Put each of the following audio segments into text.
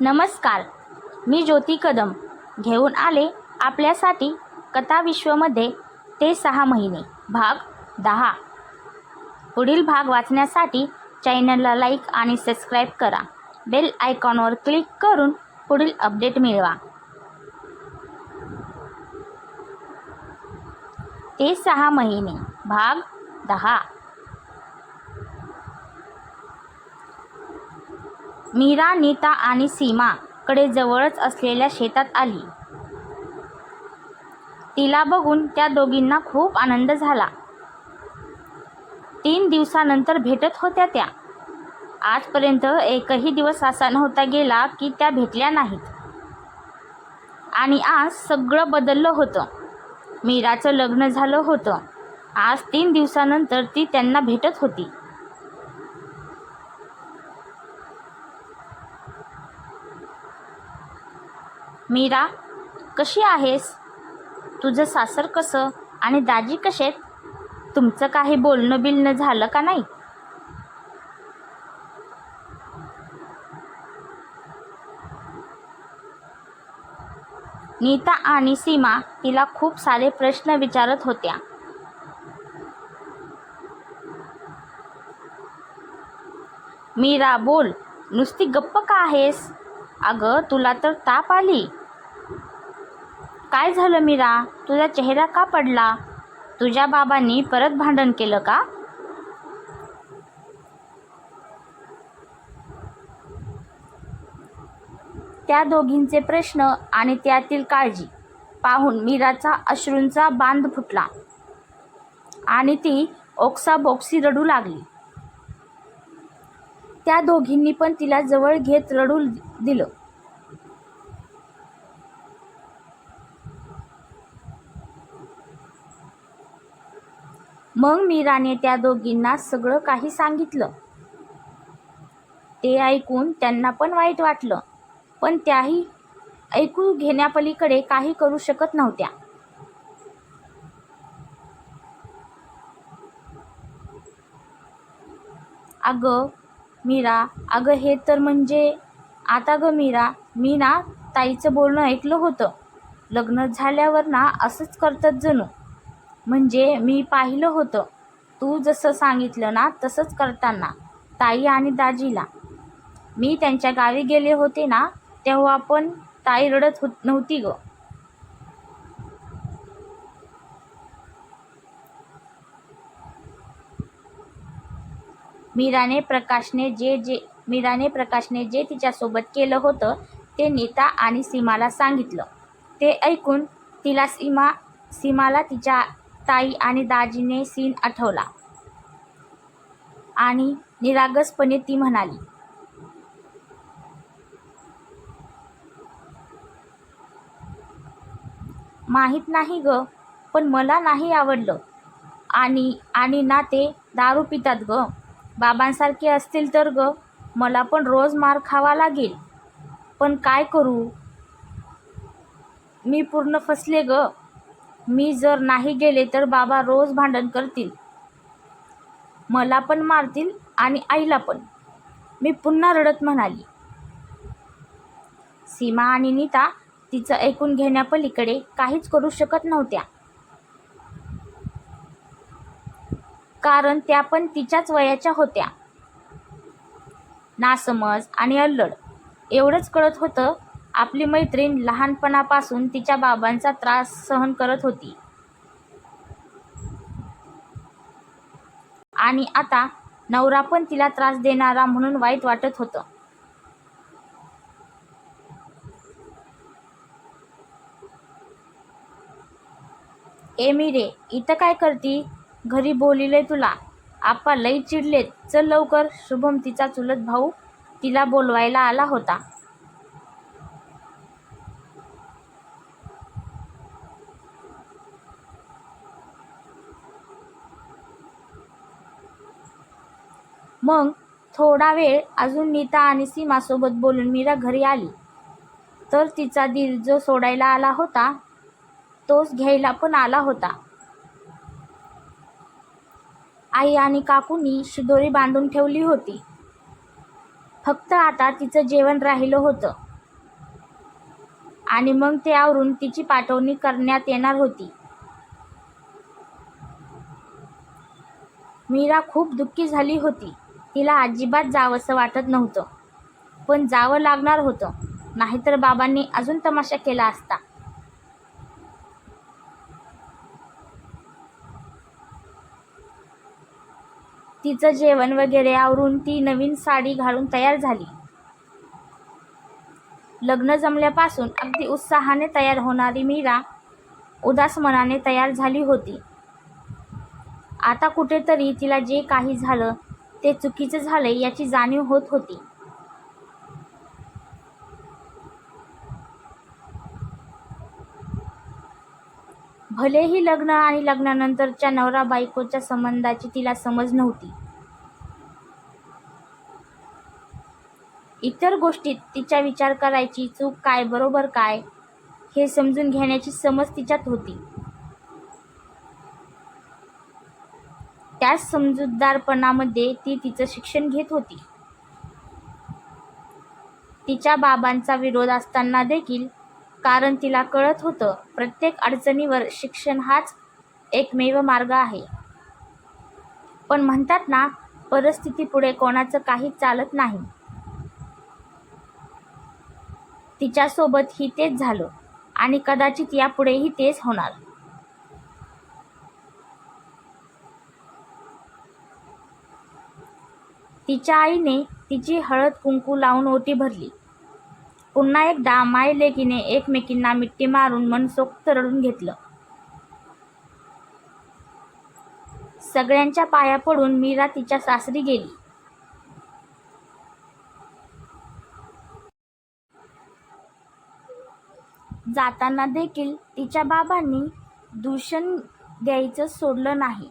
नमस्कार. मी ज्योती कदम. घेऊन आले आपल्यासाठी कथा विश्वमध्ये ते सहा महिने. भाग दहा. पुढील भाग वाचण्यासाठी चॅनलला लाईक आणि सबस्क्राईब करा. बेल आयकॉनवर क्लिक करून पुढील अपडेट मिळवा. ते सहा महिने. भाग दहा. मीरा नीता आणि सीमा कडे जवळच असलेल्या शेतात आली. तिला बघून त्या दोघींना खूप आनंद झाला. तीन दिवसानंतर भेटत होत्या त्या. आजपर्यंत एकही दिवस असा नव्हता गेला की त्या भेटल्या नाहीत. आणि आज सगळं बदललं होतं. मीराचं लग्न झालं होतं. आज तीन दिवसानंतर ती त्यांना भेटत होती. मीरा कशी आहेस? तुझं सासर कसं? आणि दाजी कसेत तुमचं काही बोलणं बिलणं झालं का नाही? नीता आणि सीमा तिला खूप सारे प्रश्न विचारत होत्या. मीरा बोल नुसती गप्प का आहेस? अगं तुला तर ताप आली. काय झालं मीरा? तुझा चेहरा का पडला? तुझ्या बाबांनी परत भांडण केलं का? त्या दोघींचे प्रश्न आणि त्यातील काळजी पाहून मीराचा अश्रूंचा बांध फुटला आणि ती ओक्साबोक्सी रडू लागली. त्या दोघींनी पण तिला जवळ घेत रडू दिलं. मग मीराने त्या दोघींना सगळं काही सांगितलं. ते ऐकून त्यांना पण वाईट वाटलं पण त्याही ऐकू घेण्यापलीकडे काही करू शकत नव्हत्या. अगं मीरा अगं हे तर म्हणजे आता गं मीरा मी ना ताईचं बोलणं ऐकलं होतं. लग्न झाल्यावर ना असंच करतात जणू. म्हणजे मी पाहिलं होतं. तू जसं सांगितलं ना तसंच करताना ताई आणि दाजीला. मी त्यांच्या गावी गेले होते ना तेव्हा पण ताई रडत होत नव्हती ग. मीराने प्रकाशने जे जे मीराने प्रकाशने जे तिच्यासोबत केलं होतं ते नीता आणि सीमाला सांगितलं. ते ऐकून तिला सीमा सीमाला तिच्या ताई आणि दाजीने सीन आठवला. आणि निरागसपणे ती म्हणाली माहीत नाही ग पण मला नाही आवडलं. आणि आणि ना ते दारू पितात ग. बाबांसारखे असतील तर ग मला पण रोज मार खावा लागेल. पण काय करू? मी पूर्ण फसले ग. मी जर नाही गेले तर बाबा रोज भांडण करतील. मला पण मारतील आणि आईला पण. मी पुन्हा रडत म्हणाली. सीमा आणि नीता तिचं ऐकून घेण्यापलीकडे काहीच करू शकत नव्हत्या. कारण त्या पण तिच्याच वयाच्या होत्या. नासमज आणि अल्लड. एवढंच कळत होतं आपली मैत्रीण लहानपणापासून तिच्या बाबांचा त्रास सहन करत होती. आणि आता नवरा पण तिला त्रास देणारा म्हणून वाईट वाटत होतं. ए मी रे इथं काय करती? घरी बोलिले तुला. आप्पा लई चिडलेत. चल लवकर. शुभम तिचा चुलत भाऊ तिला बोलवायला आला होता. मग थोडा वेळ अजून नीता आणि सीमासोबत बोलून मीरा घरी आली. तर तिचा दीर जो सोडायला आला होता तोच घ्यायला पण आला होता. आई आणि काकूंनी शिदोरी बांधून ठेवली होती. फक्त आता तिचं जेवण राहिलं होतं. आणि मग ते आवरून तिची पाठवणी करण्यात येणार होती. मीरा खूप दुःखी झाली होती. तिला अजिबात जावंसं वाटत नव्हतं. पण जावं लागणार होतं. नाहीतर बाबांनी अजून तमाशा केला असता. तिचं जेवण वगैरे आवरून ती नवीन साडी घालून तयार झाली. लग्न जमल्यापासून अगदी उत्साहाने तयार होणारी मीरा उदास मनाने तयार झाली होती. आता कुठेतरी तिला जे काही झालं ते चुकीचं झाले याची जाणीव होत होती. भलेही लग्न आणि लग्नानंतरच्या नवरा बायकोच्या संबंधाची तिला समज नव्हती. इतर गोष्टीत तिचा विचार करायची चूक काय बरोबर काय हे समजून घेण्याची समज तिच्यात होती. त्याच समजूतदारपणामध्ये ती तिचं शिक्षण घेत होती. तिच्या बाबांचा विरोध असताना देखील कारण तिला कळत होतं प्रत्येक अडचणीवर शिक्षण हाच एकमेव मार्ग आहे. पण म्हणतात ना परिस्थितीपुढे कोणाचं काही चालत नाही. तिच्यासोबतही तेच झालं आणि कदाचित यापुढेही तेच होणार. तिच्या आईने तिची हळद कुंकू लावून ओटी भरली. पुन्हा एकदा माय लेकीने एकमेकींना मिठी मारून मनसोक्त रडून घेतलं. सगळ्यांच्या पाया पडून मीरा तिच्या सासरी गेली. जाताना देखील तिच्या बाबांनी दूषण द्यायचं सोडलं नाही.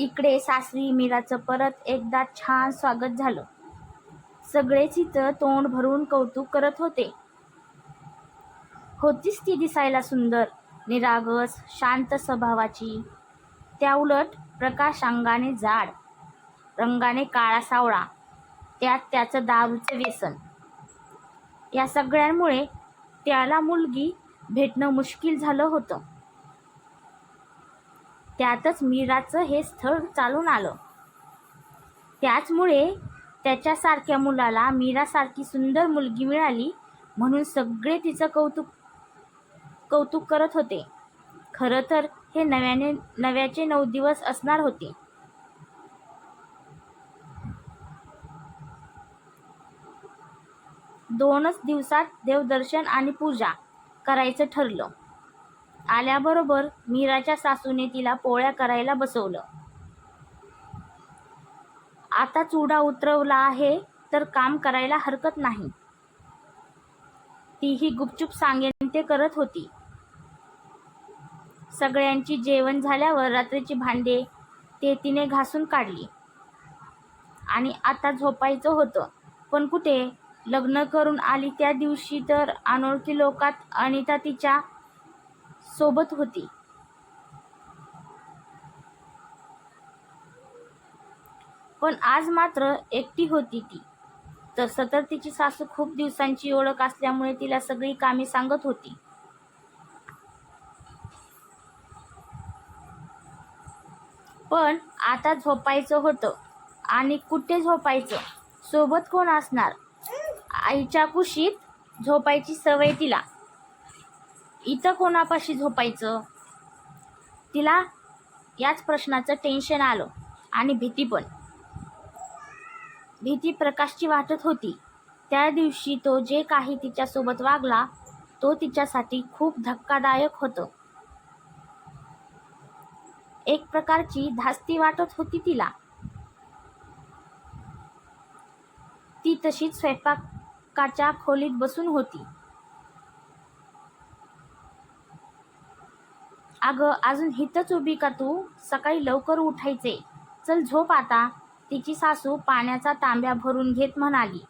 इकडे सासरी मीराचं परत एकदा छान स्वागत झालं. सगळेच तिचं तोंड भरून कौतुक करत होते. होतीच ती दिसायला सुंदर निरागस शांत स्वभावाची. त्याउलट प्रकाशांगाने जाड रंगाने काळा सावळा त्यात त्याचं दारूचं व्यसन. या सगळ्यांमुळे त्याला मुलगी भेटणं मुश्किल झालं होतं. त्यातच मीराचं हे स्थळ चालून आलं. त्याचमुळे त्याच्यासारख्या मुलाला मीरासारखी सुंदर मुलगी मिळाली म्हणून सगळे तिचं कौतुक कौतुक करत होते. खरं तर हे नव्याने नव्याचे नऊ दिवस असणार होते. दोनच दिवसात देवदर्शन आणि पूजा करायचं ठरलं. आल्याबरोबर मीराच्या सासूने तिला पोळ्या करायला बसवलं. आता चुडा उतरवला आहे तर काम करायला हरकत नाही. तीही गुपचूप सांगेन ते करत होती. सगळ्यांची जेवण झाल्यावर रात्रीची भांडे ते तिने घासून काढली. आणि आता झोपायचं होतं पण कुठे? लग्न करून आली त्या दिवशी तर अनोळखी लोकात अनिता तिच्या सोबत होती. पण आज मात्र एकटी होती ती. तसं तर तिची सासू खूप दिवसांची ओळख असल्यामुळे तिला सगळी कामे सांगत होती. पण आता झोपायचं होतं आणि कुठे झोपायचं? सोबत कोण असणार? आईच्या कुशीत झोपायची सवय तिला. इथं कोणापाशी झोपायचं? तिला याच प्रश्नाचं टेन्शन आलं आणि भीती पण. भीती प्रकाशची वाटत होती. त्या दिवशी तो जे काही तिच्यासोबत वागला तो तिच्यासाठी खूप धक्कादायक होतं. एक प्रकारची धास्ती वाटत होती तिला. ती तशीच स्वयंपाकाच्या खोलीत बसून होती. अगं अजून हिथंच उभी का तू? सकाळी लवकर उठायचे. चल झोप आता. तिची सासू पाण्याचा तांब्या भरून घेत म्हणाली.